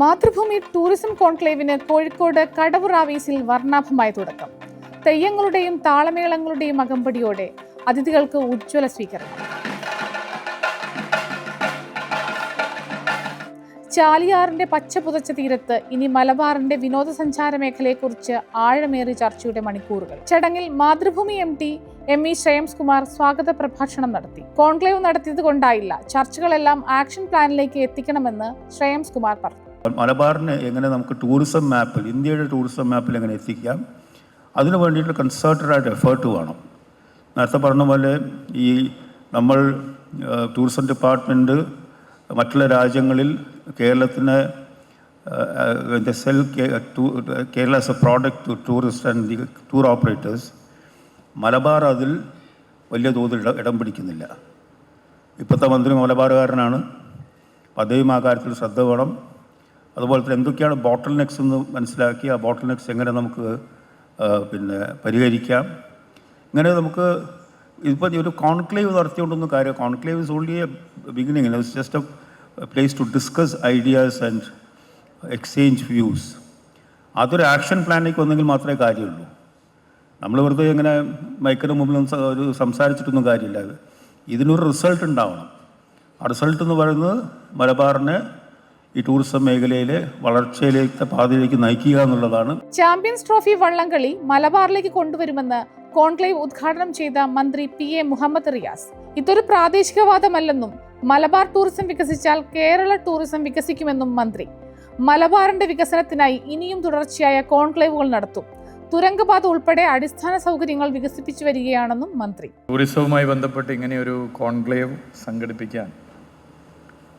Mathrubhumi tourism കോൺക്ലേവിന് കോഴിക്കോട് കടവൂർ ആവീസിൽ വർണാഭമായ തുടക്കം. തെയ്യങ്ങളുടെയും താളമേളങ്ങളുടെയും അകമ്പടിയോടെ അതിഥികൾക്ക് ഉജ്ജ്വല സ്വീകരണം. ചാലിയാറിന്റെ പച്ച പുതച്ച തീരത്ത് ഇനി മലബാറിന്റെ വിനോദസഞ്ചാര മേഖലയെക്കുറിച്ച് ആഴമേറി ചർച്ചയുടെ മണിക്കൂറുകൾ. ചടങ്ങിൽ Mathrubhumi M D M E Shreyams Kumar സ്വാഗത പ്രഭാഷണം നടത്തി. കോൺക്ലേവ് നടത്തിയത് കൊണ്ടായില്ല. ചർച്ചകളെല്ലാം ആക്ഷൻ പ്ലാനിലേക്ക് എത്തിക്കണമെന്ന് ശ്രേയംസ് കുമാർ പറഞ്ഞു. മലബാറിനെ എങ്ങനെ നമുക്ക് ടൂറിസം മാപ്പിൽ ഇന്ത്യയുടെ ടൂറിസം മാപ്പിൽ എങ്ങനെ എത്തിക്കാം? അതിനു വേണ്ടിയിട്ട് കൺസേർട്ടഡ് ആയിട്ട് എഫേർട്ട് വേണം. നേരത്തെ പറഞ്ഞ പോലെ ഈ നമ്മൾ ടൂറിസം ഡിപ്പാർട്ട്മെന്റ് മറ്റുള്ള രാജ്യങ്ങളിൽ കേരളത്തിന് sell Kerala as a product tourist and the tour operators Malabar അതിൽ വലിയ തോതിൽ ഇടം പിടിക്കുന്നില്ല. ഇപ്പോഴത്തെ മന്ത്രി മലബാറുകാരനാണ്. പദവിയും ആ കാര്യത്തിൽ ശ്രദ്ധ വേണം. അതുപോലെ തന്നെ എന്തൊക്കെയാണ് ബോട്ടിൽ നെക്സ് എന്ന് മനസ്സിലാക്കി ആ ബോട്ടിൽ നെക്സ് എങ്ങനെ നമുക്ക് പിന്നെ പരിഹരിക്കാം? ഇങ്ങനെ നമുക്ക് ഇപ്പം ഒരു കോൺക്ലേവ് നടത്തിയോണ്ടൊന്നും കാര്യം conclave is only a beginning it's just a place to discuss ideas and exchange views അതൊരു ആക്ഷൻ പ്ലാനിലേക്ക് വന്നെങ്കിൽ മാത്രമേ കാര്യമുള്ളൂ. നമ്മൾ വെറുതെ ഇങ്ങനെ മൈക്കിന് മുമ്പിൽ ഒരു സംസാരിച്ചിട്ടൊന്നും കാര്യമില്ല. ഇതിനൊരു റിസൾട്ട് ഉണ്ടാവണം. ആ റിസൾട്ട് എന്ന് പറയുന്നത് മലബാറിനെ ഈ ടൂറിസം മേഖലയിലെ വളർച്ചയിലേക്ക് പാതയിലേക്ക് നയിക്കുക എന്നുള്ളതാണ്. ചാമ്പ്യൻസ് ട്രോഫി വള്ളംകളി മലബാറിലേക്ക് കൊണ്ടുവരുമെന്ന് കോൺക്ലേവ് ഉദ്ഘാടനം ചെയ്ത മന്ത്രി പി എ മുഹമ്മദ് റിയാസ്. ഇതൊരു പ്രാദേശികവാദമല്ലെന്നും മലബാർ ടൂറിസം വികസിച്ചാൽ കേരള ടൂറിസം വികസിക്കുമെന്നും മന്ത്രി. മലബാറിന്റെ വികസനത്തിനായി ഇനിയും തുടർച്ചയായ കോൺക്ലേവുകൾ നടത്തും. തുരങ്കപാത ഉൾപ്പെടെ അടിസ്ഥാന സൗകര്യങ്ങൾ വികസിപ്പിച്ചു വരികയാണെന്നും മന്ത്രി. ടൂറിസവുമായി ബന്ധപ്പെട്ട് ഇങ്ങനെയൊരു കോൺക്ലേവ് സംഘടിപ്പിക്കാൻ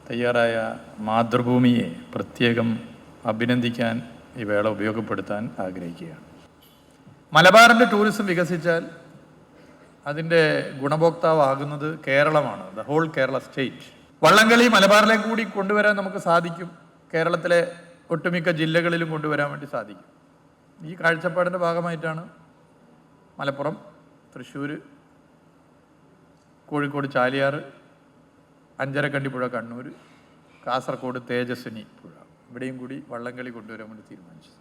തയ്യാറായ മാതൃഭൂമിയെ പ്രത്യേകം അഭിനന്ദിക്കാൻ ഈ വേള ഉപയോഗപ്പെടുത്താൻ ആഗ്രഹിക്കുകയാണ്. മലബാറിന്റെ ടൂറിസം വികസിച്ചാൽ അതിന്റെ ഗുണഭോക്താവാകുന്നത് കേരളമാണ് ദ ഹോൾ കേരള സ്റ്റേറ്റ് വള്ളംകളി മലബാറിലേക്ക് കൂടി കൊണ്ടുവരാൻ നമുക്ക് സാധിക്കും. കേരളത്തിലെ ഒട്ടുമിക്ക ജില്ലകളിലും കൊണ്ടുവരാൻ വേണ്ടി സാധിക്കും. ഈ കാഴ്ചപ്പാടിന്റെ ഭാഗമായിട്ടാണ് മലപ്പുറം തൃശ്ശൂർ കോഴിക്കോട് ചാലിയാർ അഞ്ചരക്കണ്ടിപ്പുഴ കണ്ണൂർ കാസർഗോഡ് തേജസ്വിനി പുഴ. ഇവിടെയും കൂടി വള്ളംകളി കൊണ്ടുവരാൻ വേണ്ടി തീരുമാനിച്ചു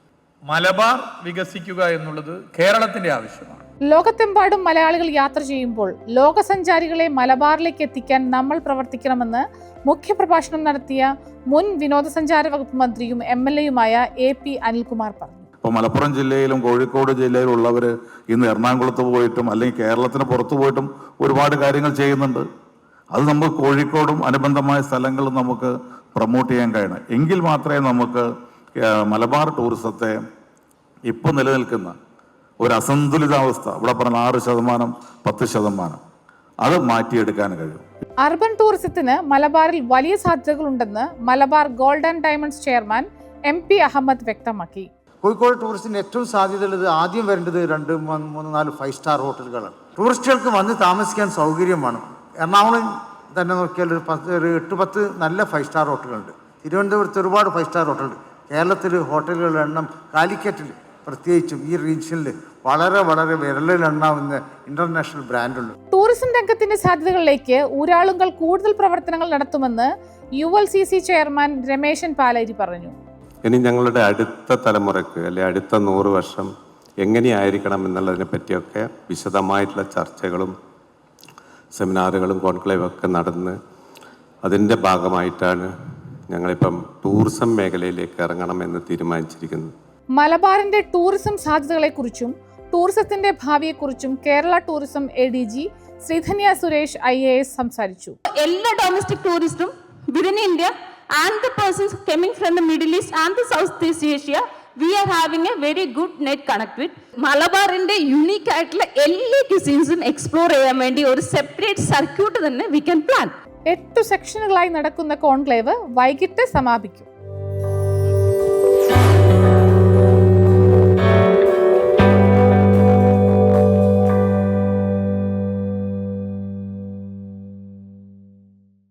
മലബാർ വികസിക്കുക എന്നുള്ളത് കേരളത്തിന്റെ ആവശ്യമാണ്. ലോകത്തെമ്പാടും മലയാളികൾ യാത്ര ചെയ്യുമ്പോൾ ലോകസഞ്ചാരികളെ മലബാറിലേക്ക് എത്തിക്കാൻ നമ്മൾ പ്രവർത്തിക്കണമെന്ന് മുഖ്യപ്രഭാഷണം നടത്തിയ മുൻ വിനോദസഞ്ചാര വകുപ്പ് മന്ത്രിയും എം എൽ എയുമായ എ പി അനിൽകുമാർ പറഞ്ഞു. ഇപ്പോൾ മലപ്പുറം ജില്ലയിലും കോഴിക്കോട് ജില്ലയിലുള്ളവർ ഇന്ന് എറണാകുളത്ത് പോയിട്ടും അല്ലെങ്കിൽ കേരളത്തിന് പുറത്തു പോയിട്ടും ഒരുപാട് കാര്യങ്ങൾ ചെയ്യുന്നുണ്ട്. അത് നമുക്ക് കോഴിക്കോടും അനുബന്ധമായ സ്ഥലങ്ങളും നമുക്ക് പ്രൊമോട്ട് ചെയ്യാൻ കഴിയണം. എങ്കിൽ മാത്രമേ നമുക്ക് മലബാർ ടൂറിസത്തെ ഇപ്പോൾ നിലനിൽക്കുന്ന ഒരു അസന്തുലിതാവസ്ഥ ഇവിടെ പറഞ്ഞ ആറ് ശതമാനം പത്ത് ശതമാനം അത് മാറ്റിയെടുക്കാൻ കഴിയും. അർബൻ ടൂറിസത്തിന് മലബാറിൽ വലിയ സാധ്യതകളുണ്ടെന്ന് Malabar golden and diamonds chairman M P Ahammed വ്യക്തമാക്കി. കോഴിക്കോട് ടൂറിസ്റ്റിന് ഏറ്റവും സാധ്യതയുള്ളത് ആദ്യം വരേണ്ടത് രണ്ട് മൂന്ന് മൂന്ന് നാല് ഫൈവ് സ്റ്റാർ ഹോട്ടലുകളാണ് ടൂറിസ്റ്റുകൾക്ക് വന്ന് താമസിക്കാൻ സൗകര്യമാണ്. എറണാകുളം തന്നെ നോക്കിയാൽ ഒരു പത്ത് ഒരു എട്ട് പത്ത് നല്ല ഫൈവ് സ്റ്റാർ ഹോട്ടലുകളുണ്ട് തിരുവനന്തപുരത്ത് ഒരുപാട് ഫൈവ് സ്റ്റാർ ഹോട്ടലുണ്ട് കേരളത്തിൽ ഹോട്ടലുകളുടെ എണ്ണം കാലിക്കറ്റിൽ പ്രത്യേകിച്ചും ഈ റീജിയനിൽ വളരെ വളരെ വിരലിലെണ്ണാവുന്ന ഇന്റർനാഷണൽ ബ്രാൻഡുണ്ട് ടൂറിസം രംഗത്തിന്റെ സാധ്യതകളിലേക്ക് ഊരാളുകൾ കൂടുതൽ പ്രവർത്തനങ്ങൾ നടത്തുമെന്ന് U L C C chairman Rameshan Paleri പറഞ്ഞു. ഇനി ഞങ്ങളുടെ അടുത്ത തലമുറയ്ക്ക് അല്ലെ അടുത്ത നൂറ് വർഷം എങ്ങനെയായിരിക്കണം എന്നുള്ളതിനെ പറ്റിയൊക്കെ വിശദമായിട്ടുള്ള ചർച്ചകളും സെമിനാറുകളും കോൺക്ലേവും ഒക്കെ നടന്ന് അതിന്റെ ഭാഗമായിട്ടാണ് ഞങ്ങളിപ്പം ടൂറിസം മേഖലയിലേക്ക് ഇറങ്ങണമെന്ന് തീരുമാനിച്ചിരിക്കുന്നത് മലബാറിന്റെ ടൂറിസം സാധ്യതകളെക്കുറിച്ചും ടൂറിസത്തിന്റെ ഭാവിയെക്കുറിച്ചും Kerala tourism A D G Sreedhanya Suresh I A S സംസാരിച്ചു. എല്ലാ domestic ടൂറിസ്റ്റും within India and the persons coming from the middle east and the south east Asia we are having a very good net connect with മലബാറിന്റെ unique ആയിട്ടുള്ള എല്ലാ ക്യൂസീൻസും explore ചെയ്യാൻ വേണ്ടി ഒരു separate circuit തന്നെ വി കൻ പ്ലാൻ എട്ട് സെക്ഷനുകളായി നടക്കുന്ന കോൺക്ലേവ് വൈകിട്ട് സമാപിക്കും.